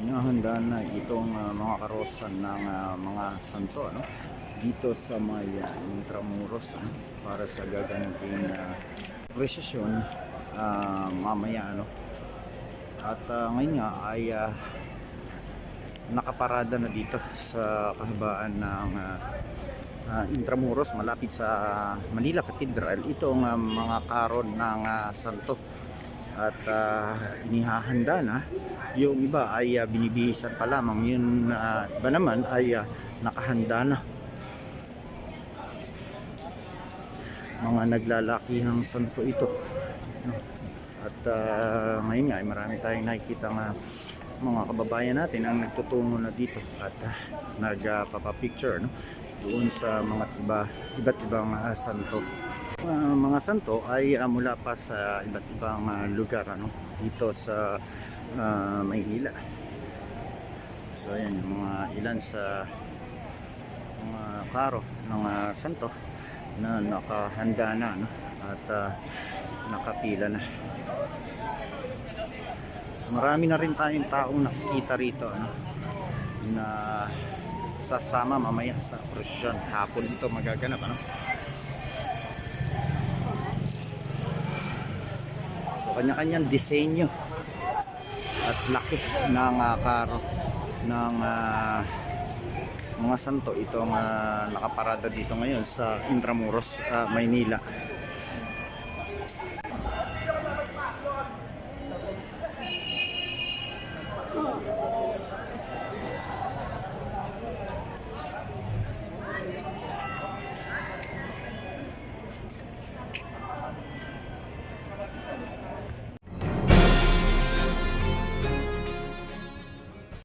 Inahanda na itong ah, mga karosan ng ah, mga santo ano? dito sa may ah, Intramuros ano? para sa gaganaping uh, presisyon ah, mamaya ano at ah, ngayon nga ay ah, nakaparada na dito sa kahabaan ng ah, ah, Intramuros malapit sa Manila Cathedral itong ah, mga karon ng ah, santo at ah, inihahanda na. Yung iba ay ah, binibihisan pa lamang. Yun ah, iba naman ay ah, nakahanda na. Mga naglalakihang santo ito. At ah, ngayon nga ay marami tayong nakikita nga mga kababayan natin ang nagtutungo na dito at uh, nagpapapicture no? doon sa mga iba, iba't ibang ah, santo Ah, mga santo ay ah, mula pa sa iba't ibang ah, lugar ano dito sa ah, Maynila. So ayan yung mga ilan sa mga karo ng ah, santo na nakahanda na no? at ah, nakapila na. Marami na rin tayong taong nakikita rito ano, na sasama mamaya sa prosesyon. Hapon ito magaganap ano. So, kanya-kanyang disenyo at laki ng ah, karo ng ah, mga santo itong ah, nakaparada dito ngayon sa Intramuros, ah, Maynila.